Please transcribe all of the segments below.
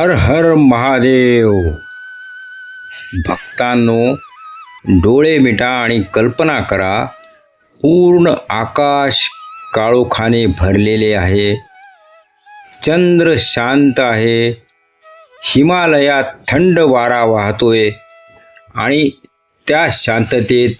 हर हर महादेव. भक्तांनो डोळे मिटा आणि कल्पना करा पूर्ण आकाश काळोखाने भरलेले आहे. चंद्र शांत आहे. हिमालयात थंड वारा वाहतोय. आणि त्या शांततेत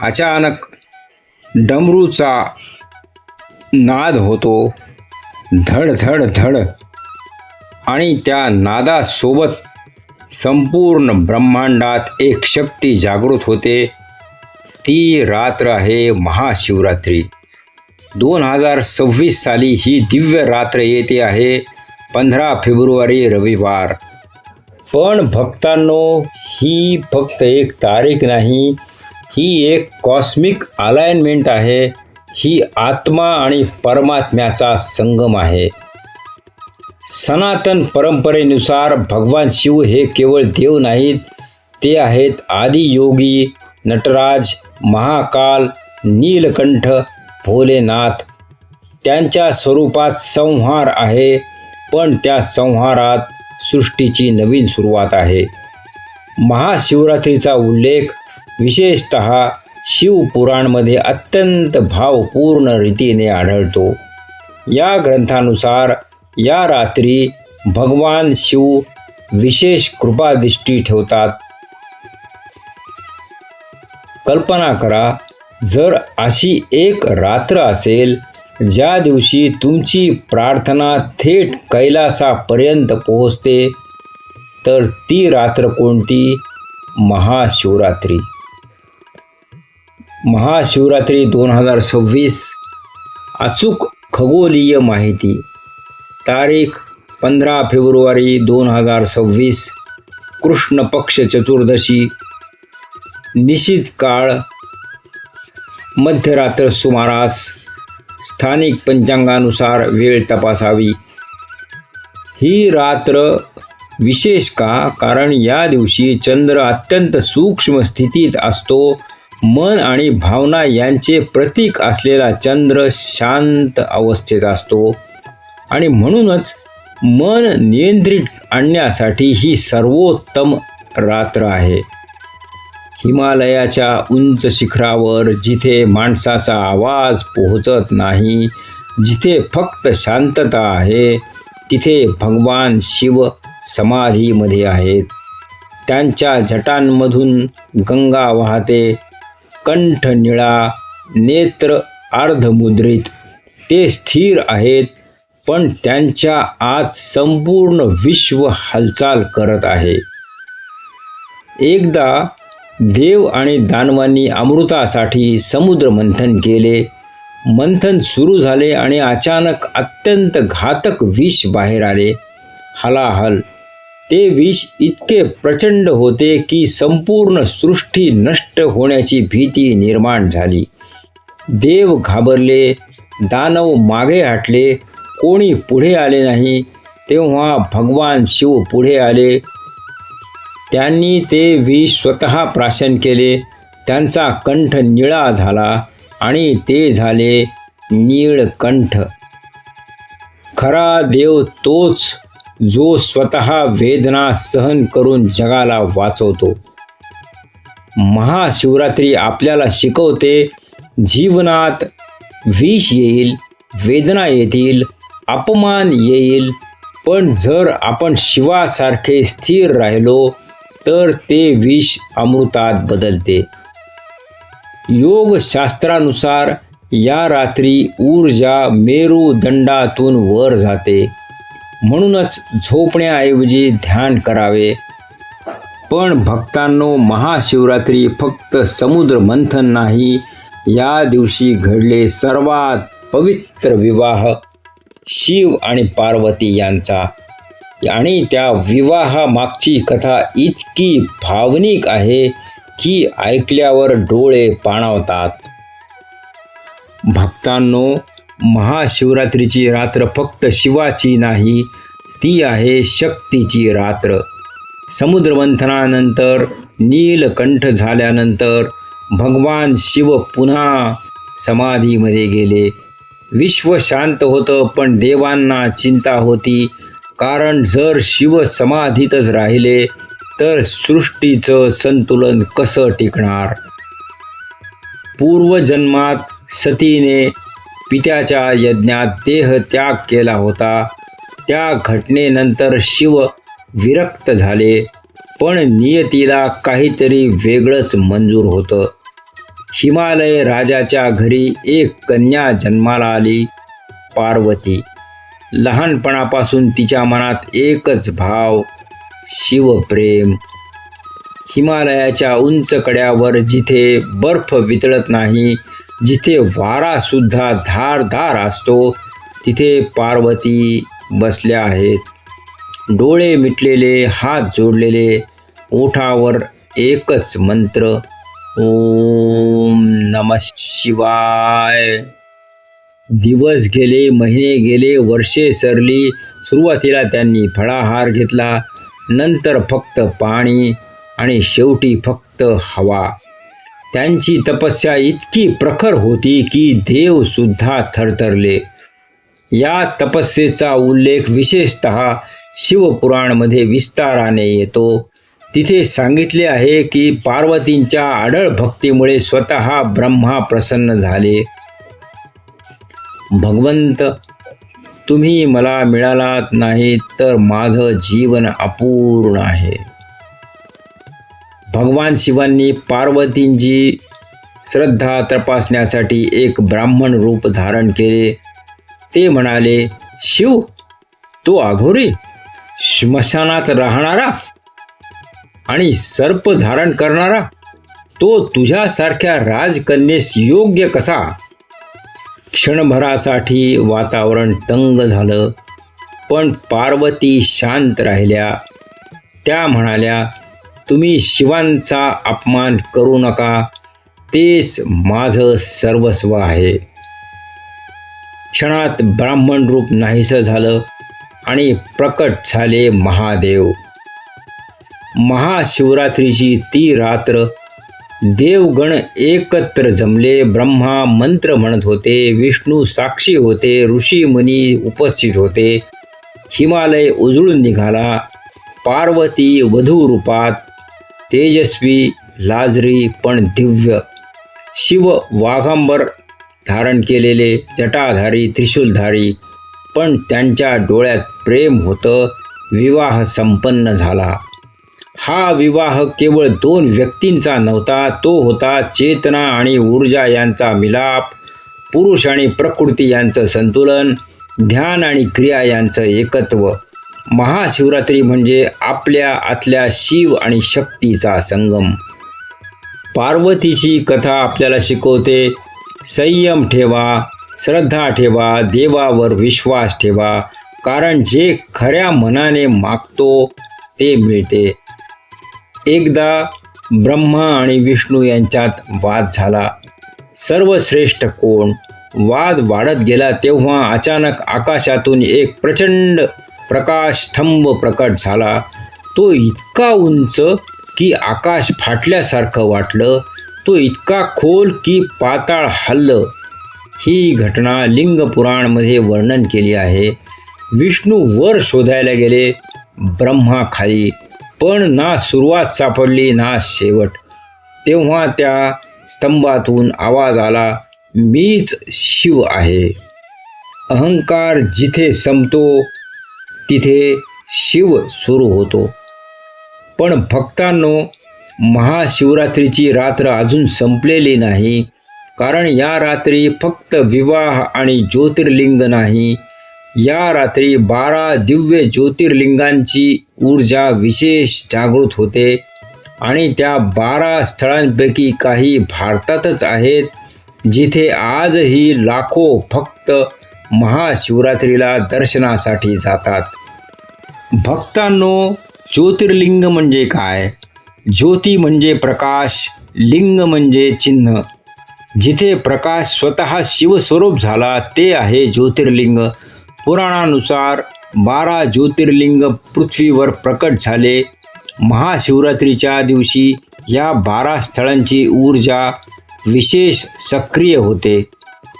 अचानक डमरूचा नाद होतो. धड धड धड आणि त्या नादासोबत संपूर्ण ब्रह्मांडात एक शक्ती जागृत होते. ती रात्र आहे महाशिवरात्री. दोन हजार सव्वीस साली ही दिव्य रात्र येते आहे पंधरा फेब्रुवारी रविवार. पण भक्तांनो ही फक्त एक तारीख नाही ही एक कॉस्मिक अलाइनमेंट आहे ही आत्मा आणि परमात्म्याचा संगम आहे. सनातन परंपरेनुसार भगवान शिव हे केवळ देव नाहीत ते आहेत आदियोगी नटराज महाकाल नीलकंठ भोलेनाथ. त्यांच्या स्वरूपात संहार आहे पण त्या संहारात सृष्टीची नवीन सुरुवात आहे. महाशिवरात्रीचा उल्लेख विशेषत शिवपुराणमध्ये अत्यंत भावपूर्ण रीतीने आढळतो. या ग्रंथानुसार या रात्री भगवान शिव विशेष कृपादृष्टी ठेवतात. कल्पना करा जर अशी एक रात्र असेल ज्या दिवशी तुमची प्रार्थना थेट कैलासापर्यंत पोहोचते तर ती रात्र कोणती? महाशिवरात्री. महाशिवरात्री दोन हजार सव्वीस. अचूक खगोलीय माहिती. तारीख पंधरा फेब्रुवारी दोन हजार सव्वीस कृष्ण पक्ष चतुर्दशी निश्चित काळ मध्यरात्र सुमारास स्थानिक पंचांगानुसार वेळ तपासावी. ही रात्र विशेष का? कारण या दिवशी चंद्र अत्यंत सूक्ष्म स्थितीत असतो. मन आणि भावना यांचे प्रतीक असलेला चंद्र शांत अवस्थेत असतो. आणि म्हणूनच मन नियंत्रित आणण्यासाठी ही सर्वोत्तम रात्र आहे. हिमालयाच्या उंच शिखरावर जिथे माणसाचा आवाज पोहोचत नाही जिथे फक्त शांतता आहे तिथे भगवान शिव समाधीमध्ये आहेत. त्यांच्या जटांमधून गंगा वाहते कंठ निळा नेत्र अर्धमुद्रित ते स्थिर आहेत पण त्यांच्या आत संपूर्ण विश्व हालचाल करत आहे. एकदा देव आणि दानवांनी अमृतासाठी समुद्र मंथन केले. मंथन सुरू झाले आणि अचानक अत्यंत घातक विष बाहेर आले. हलाहल. ते विष इतके प्रचंड होते की संपूर्ण सृष्टी नष्ट होण्याची भीती निर्माण झाली. देव घाबरले दानव मागे हटले कोणी पुढे आले नाही तेव्हा भगवान शिव पुढे आले. त्यांनी ते विष स्वतः प्राशन केले. त्यांचा कंठ निळा झाला आणि ते झाले नीळकंठ खरा देव तोच जो स्वतः वेदना सहन करून जगाला वाचवतो. महाशिवरात्री आपल्याला शिकवते जीवनात विष येईल वेदना येतील अपमान येईल. पण जर आपण शिवासारखे स्थिर राहिलो तर ते विष अमृतात बदलते. योगशास्त्रानुसार या रात्री ऊर्जा मेरुदंडातून वर जाते. म्हणूनच झोपण्याऐवजी ध्यान करावे. पण भक्तांनो महाशिवरात्री फक्त समुद्र मंथन नाही या दिवशी घडले सर्वात पवित्र विवाह. शिव आणि पार्वती यांचा. आणि त्या विवाहामागची कथा इतकी भावनिक आहे की ऐकल्यावर डोळे पाणावतात. भक्तांनो महाशिवरात्रीची रात्र फक्त शिवाची नाही ती आहे शक्तीची रात्र. समुद्रमंथनानंतर नीलकंठ झाल्यानंतर भगवान शिव पुन्हा समाधीमध्ये गेले. विश्व शांत होतं पण देवांना चिंता होती. कारण जर शिव समाधीतच राहिले तर सृष्टीचं संतुलन कसं टिकणार? पूर्वजन्मात सतीने पित्याच्या यज्ञात देह त्याग केला होता. त्या घटनेनंतर शिव विरक्त झाले पण नियतीला काहीतरी वेगळंच मंजूर होतं. हिमालय राजाच्या घरी एक कन्या जन्माला आली पार्वती. लहानपणापासून तिच्या मनात एकच भाव शिवप्रेम. हिमालयाच्या उंच कड्यावर जिथे बर्फ वितळत नाही जिथे वारासुद्धा धारधार असतो तिथे पार्वती बसल्या आहेत. डोळे मिटलेले हात जोडलेले ओठावर एकच मंत्र ओम नम शिवाय. दिवस गेले महिने गेले वर्षे सरली. सुरुवातीला त्यांनी फळाहार घेतला नंतर फक्त पाणी आणि शेवटी फक्त हवा. त्यांची तपस्या इतकी प्रखर होती की देवसुद्धा थरथरले. या तपस्येचा उल्लेख विशेषत शिवपुराणमध्ये विस्ताराने येतो. तिथे सांगितले आहे की पार्वतींच्या आढळ भक्तीमुळे स्वतः ब्रह्मा प्रसन्न झाले. भगवंत तुम्ही मला मिळालात नाही तर माझं जीवन अपूर्ण आहे. भगवान शिवांनी पार्वतींची श्रद्धा तपासण्यासाठी एक ब्राह्मण रूप धारण केले. ते म्हणाले शिव तो आघोरी श्मशानात राहणारा? आणि सर्प धारण करणारा तो तुझ्यासारख्या राजकन्येस योग्य कसा? क्षणभरासाठी वातावरण तंग झालं पण पार्वती शांत राहिल्या. त्या म्हणाल्या तुम्ही शिवांचा अपमान करू नका तेच माझं सर्वस्व आहे. क्षणात ब्राह्मण रूप नाहीसं झालं आणि प्रकट झाले महादेव. महाशिवरात्रीची ती रात्र. देवगण एकत्र जमले ब्रह्मा मंत्र म्हणत होते विष्णू साक्षी होते ऋषी मुनी उपस्थित होते. हिमालय उजळून निघाला पार्वती वधू रूपात तेजस्वी लाजरी पण दिव्य. शिव वाघांबर धारण केलेले जटाधारी त्रिशूलधारी पण त्यांच्या डोळ्यात प्रेम होतं विवाह संपन्न झाला. हा विवाह केवळ दोन व्यक्तींचा नव्हता तो होता चेतना आणि ऊर्जा यांचा मिलाप. पुरुष आणि प्रकृती यांचं संतुलन ध्यान आणि क्रिया यांचं एकत्व. महाशिवरात्री म्हणजे आपल्या आतल्या शिव आणि शक्तीचा संगम. पार्वतीची कथा आपल्याला शिकवते संयम ठेवा श्रद्धा ठेवा देवावर विश्वास ठेवा कारण जे खऱ्या मनाने मागतो ते मिळते. एकदा ब्रह्मा आणि विष्णू यांच्यात वाद झाला. सर्वश्रेष्ठ कोण? वाद वाढत गेला तेव्हा अचानक आकाशातून एक प्रचंड प्रकाश स्तंभ प्रकट झाला. तो इतका उंच की आकाश फाटल्यासारखं वाटलं. तो इतका खोल की पाताळ हल्लं. ही घटना लिंग पुराणमध्ये वर्णन केली आहे. विष्णू वर शोधायला गेले ब्रह्मा खाली पण ना सुरुवात सापडली ना शेवट. तेव्हा त्या स्तंभातून आवाज आला मीच शिव आहे. अहंकार जिथे संपतो तिथे शिव सुरू होतो. पण भक्तांनो महाशिवरात्रीची रात्र अजून संपलेली नाही कारण या रात्री फक्त विवाह आणि ज्योतिर्लिंग नाही या रात्री बारा दिव्य ज्योतिर्लिंगांची ऊर्जा विशेष जागृत होते आणि त्या बारा स्थळांपैकी काही भारतातच आहेत जिथे आजही लाखो भक्त महाशिवरात्रीला दर्शनासाठी जातात. भक्तांनो ज्योतिर्लिंग म्हणजे काय? ज्योती म्हणजे प्रकाश लिंग म्हणजे चिन्ह. जिथे प्रकाश स्वतः शिवस्वरूप झाला ते आहे ज्योतिर्लिंग. पुराणानुसार बारा ज्योतिर्लिंग पृथ्वीवर प्रकट झाले. महाशिवरात्रीच्या दिवशी या बारा स्थळांची ऊर्जा विशेष सक्रिय होते.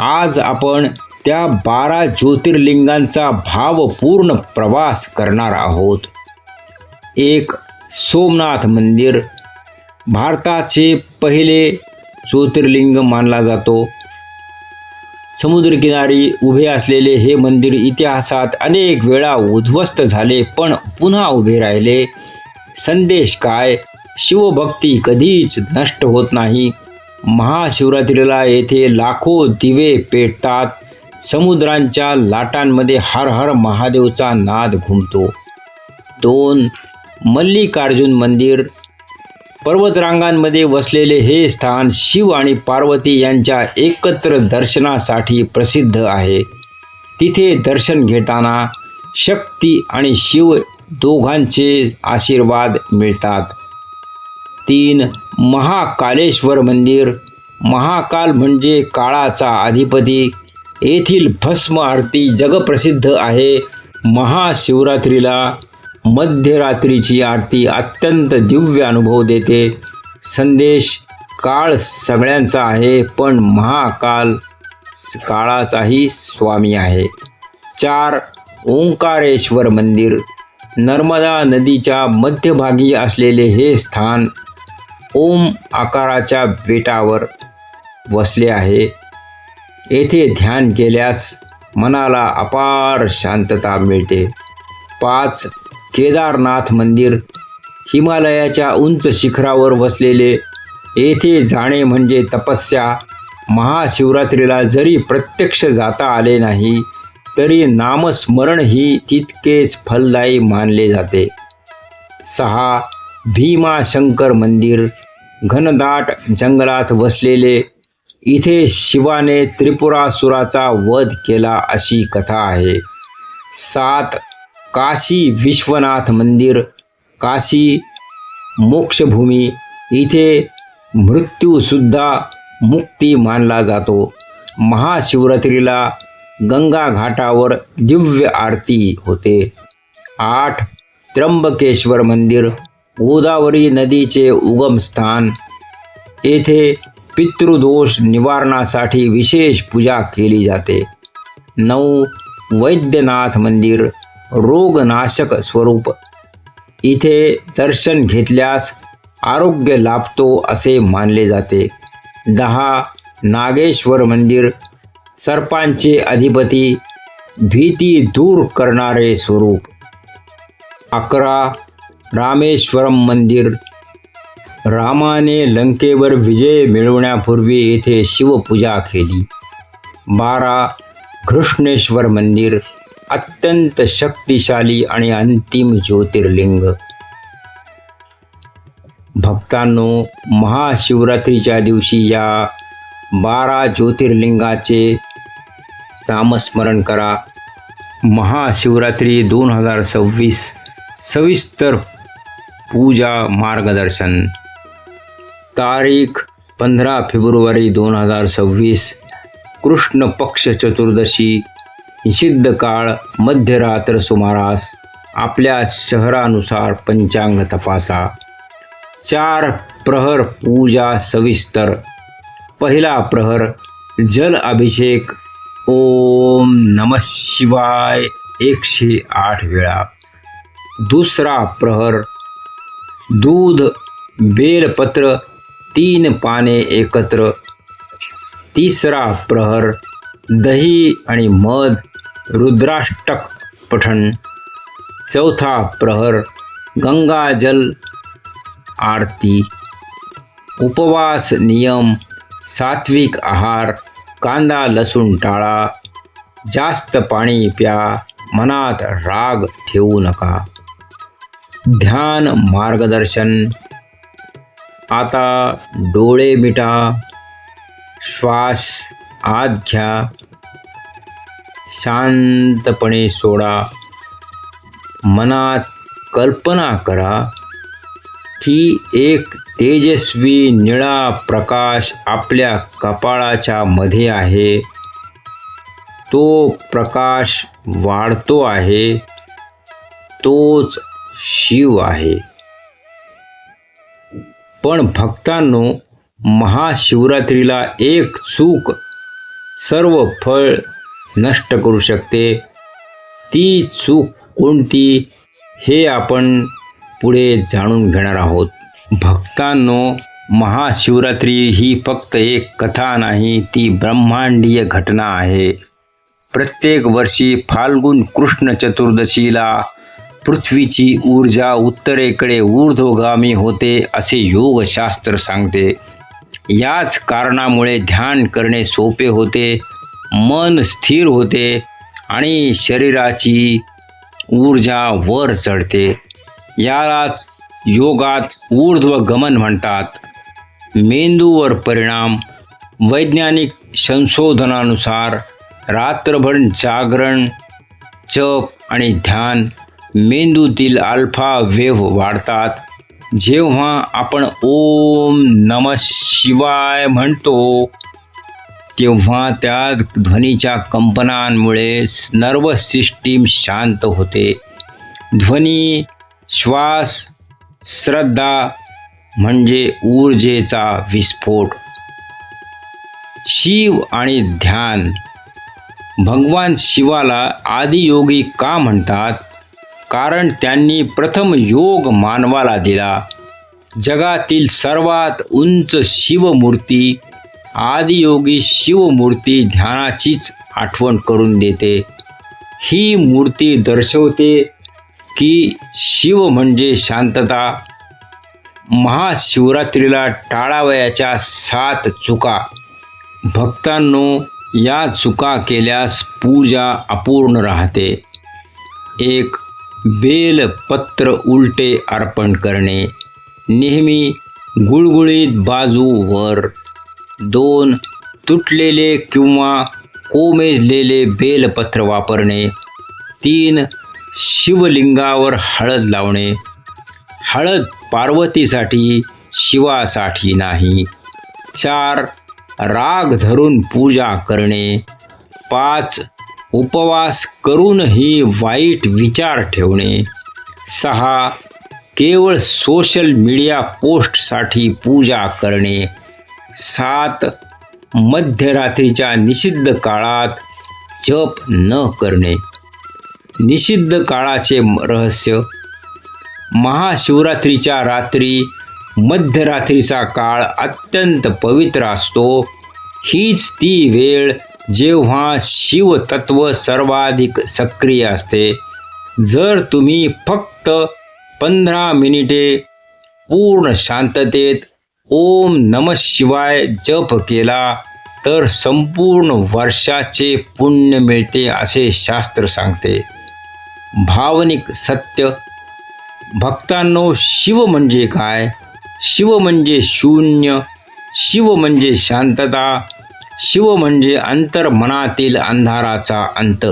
आज आपण त्या बारा ज्योतिर्लिंगांचा भावपूर्ण प्रवास करणार आहोत. एक सोमनाथ मंदिर भारताचे पहिले ज्योतिर्लिंग मानला जातो. समुद्रकिनारी उभे असलेले हे मंदिर इतिहासात अनेक वेळा उद्ध्वस्त झाले पण पुन्हा उभे राहिले. संदेश काय? शिवभक्ती कधीच नष्ट होत नाही. महाशिवरात्रीला येथे लाखो दिवे पेटतात. समुद्रांच्या लाटांमध्ये हर हर महादेवचा नाद घुमतो. दोन मल्लिकार्जुन मंदिर पर्वतरांगांमध्ये वसलेले हे स्थान शिव आणि पार्वती यांच्या एकत्र दर्शनासाठी प्रसिद्ध आहे. तिथे दर्शन घेताना शक्ती आणि शिव दोघांचे आशीर्वाद मिळतात. तीन महाकालेश्वर मंदिर. महाकाल म्हणजे काळाचा अधिपती. येथील भस्म आरती जगप्रसिद्ध आहे. महाशिवरात्रीला मध्यरात्रीची आरती अत्यंत दिव्य अनुभव देते. संदेश काळ सगळ्यांचा आहे पण महाकाल काळाचाही स्वामी आहे. चार ओंकारेश्वर मंदिर नर्मदा नदीच्या मध्यभागी असलेले हे स्थान ओम आकाराच्या बेटावर वसले आहे. येथे ध्यान केल्यास मनाला अपार शांतता मिळते. पाच केदारनाथ मंदिर हिमालयाच्या उंच शिखरावर वसलेले येथे जाणे म्हणजे तपस्या महाशिवरात्रीला जरी प्रत्यक्ष जाता आले नाही तरी नामस्मरण ही तितकेच फलदायी मानले जाते. सहा भीमाशंकर मंदिर घनदाट जंगलात वसलेले इथे शिवाने त्रिपुरासुराचा वध केला अशी कथा आहे. सात काशी विश्वनाथ मंदिर काशी मोक्षभूमी. इथे मृत्यूसुद्धा मुक्ती मानला जातो. महाशिवरात्रीला गंगा घाटावर दिव्य आरती होते. आठ त्र्यंबकेश्वर मंदिर गोदावरी नदीचे उगमस्थान येथे पितृदोष निवारणासाठी विशेष पूजा केली जाते. नऊ वैद्यनाथ मंदिर रोगनाशक स्वरूप. इथे दर्शन घेतल्यास आरोग्य लाभतो असे मानले जाते. दहा नागेश्वर मंदिर सर्पांचे अधिपती भीती दूर करणारे स्वरूप. अकरा रामेश्वरम मंदिर रामाने लंकेवर विजय मिळवण्यापूर्वी येथे शिवपूजा केली. बारा घृष्णेश्वर मंदिर अत्यंत शक्तिशाली आणि अंतिम ज्योतिर्लिंग. भक्तांनो महाशिवरात्रीच्या दिवशी या बारा ज्योतिर्लिंगाचे नामस्मरण करा. महाशिवरात्री दोन हजार सव्वीस सविस्तर पूजा मार्गदर्शन. तारीख पंधरा फेब्रुवारी दोन हजार सव्वीस कृष्ण पक्ष चतुर्दशी निषिद्ध काळ मध्यरात्र सुमारास आपल्या शहरानुसार पंचांग तपासा. चार प्रहर पूजा सविस्तर. पहिला प्रहर जल अभिषेक. ओम नम शिवाय एकशे आठ वेळा. दुसरा प्रहर दूध बेलपत्र तीन पाने एकत्र. तिसरा प्रहर दही आणि मध. रुद्राष्टक पठण चौथा प्रहर गंगाजल आरती उपवास नियम सात्विक आहार कांदा लसूण टाळा जास्त पाणी प्या मनात राग ठेवू नका. ध्यान मार्गदर्शन आता डोळे मिटा श्वास आत घ्या. शांतपणे सोडा. मनात कल्पना करा की एक तेजस्वी निळा प्रकाश आपल्या कपाळाच्या मध्ये आहे. तो प्रकाश वाढतो आहे. तोच शिव आहे. पण भक्तांनो महाशिवरात्रीला एक चूक सर्व फळ नष्ट करू शकते. ती चूक कोणती हे आपण पुढे जाणून घेणार आहोत. भक्तांनो महाशिवरात्री ही फक्त एक कथा नाही ती ब्रह्मांडीय घटना आहे. प्रत्येक वर्षी फाल्गुन कृष्ण चतुर्दशीला पृथ्वीची ऊर्जा उत्तरेकडे ऊर्ध्वगामी होते असे योगशास्त्र सांगते. याच कारणामुळे ध्यान करणे सोपे होते. मन स्थिर होते आणि शरीराची ऊर्जा वर चढते. यालाच योगात ऊर्ध्वगमन म्हणतात. मेंदूवर परिणाम वैज्ञानिक संशोधनानुसार रात्रभर जागरण जप आणि ध्यान मेंदूतील अल्फा वेव्ह वाढतात. जेव्हा आपण ओम नम शिवाय म्हणतो तेव्हा त्या ध्वनीच्या कंपनांमुळे नर्वस सिस्टीम शांत होते. ध्वनी श्वास श्रद्धा म्हणजे ऊर्जेचा विस्फोट. शिव आणि ध्यान. भगवान शिवाला आदियोगी का म्हणतात? कारण त्यांनी प्रथम योग मानवाला दिला. जगातील सर्वात उंच शिवमूर्ती आदियोगी शिवमूर्ती ध्यानाचीच आठवण करून देते. ही मूर्ती दर्शवते की शिव म्हणजे शांतता. महाशिवरात्रीला टाळावयाच्या सात चुका. भक्तांनो या चुका केल्यास पूजा अपूर्ण राहते. एक बेलपत्र उलटे अर्पण करणे. नेहमी गुळगुळीत बाजूवर दोन तुटलेले किंवा कोमेजलेले बेलपत्र वापरणे. तीन शिवलिंगावर हळद लावणे. हळद पार्वतीसाठी शिवासाठी नाही. चार राग धरून पूजा करणे. पाच उपवास करूनही वाईट विचार ठेवणे. सहा केवळ सोशल मीडिया पोस्टसाठी पूजा करणे. सात मध्यरात्रीच्या निषिद्ध काळात जप न करणे. निषिद्ध काळाचे रहस्य. महाशिवरात्रीच्या रात्री मध्यरात्रीचा काळ अत्यंत पवित्र असतो. हीच ती वेळ जेव्हा शिवतत्व सर्वाधिक सक्रिय असते. जर तुम्ही फक्त पंधरा मिनिटे पूर्ण शांततेत ओम नम शिवाय जप केला तर संपूर्ण वर्षाचे पुण्य मिळते असे शास्त्र सांगते. भावनिक सत्य. भक्तांनो शिव म्हणजे काय? शिव म्हणजे शून्य. शिव म्हणजे शांतता. शिव म्हणजे अंतर्मनातील अंधाराचा अंत.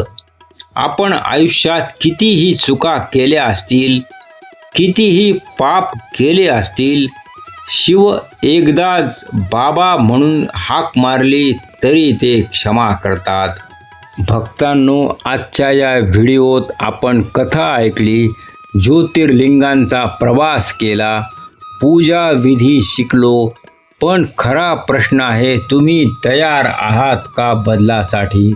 आपण आयुष्यात कितीही चुका केल्या असतील कितीही पाप केले असतील शिव एकदाच बाबा म्हणून हाक मारली तरी ते क्षमा करतात. भक्तांनो आजच्या या व्हिडिओत आपण कथा ऐकली ज्योतिर्लिंगांचा प्रवास केला पूजा विधी शिकलो पण खरा प्रश्न आहे तुम्ही तयार आहात का बदलासाठी?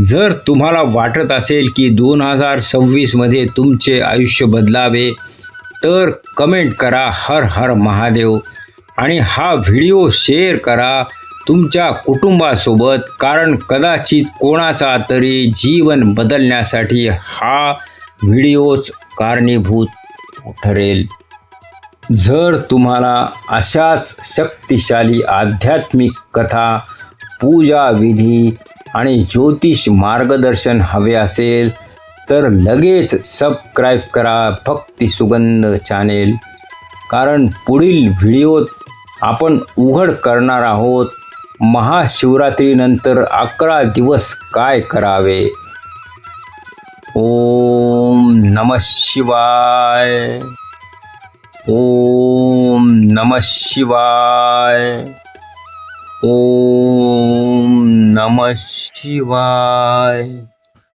जर तुम्हाला वाटत असेल की दोन हजार सव्वीसमध्ये तुमचे आयुष्य बदलावे तर कमेंट करा हर हर महादेव. आणि हा व्हिडिओ शेअर करा तुमच्या कुटुंबासोबत कारण कदाचित कोणाचा तरी जीवन बदलण्यासाठी हा व्हिडिओच कारणीभूत ठरेल. जर तुम्हाला अशाच शक्तिशाली आध्यात्मिक कथा पूजा विधी आणि ज्योतिष मार्गदर्शन हवे असेल तर लगेच सबस्क्राईब करा भक्ती सुगंध चॅनेल कारण पुढील व्हिडिओत आपण उघड करणार आहोत. महाशिवरात्रीनंतर अकरा दिवस काय करावे? ओम नमः शिवाय. ओम नमः शिवाय. ओम नमः शिवाय.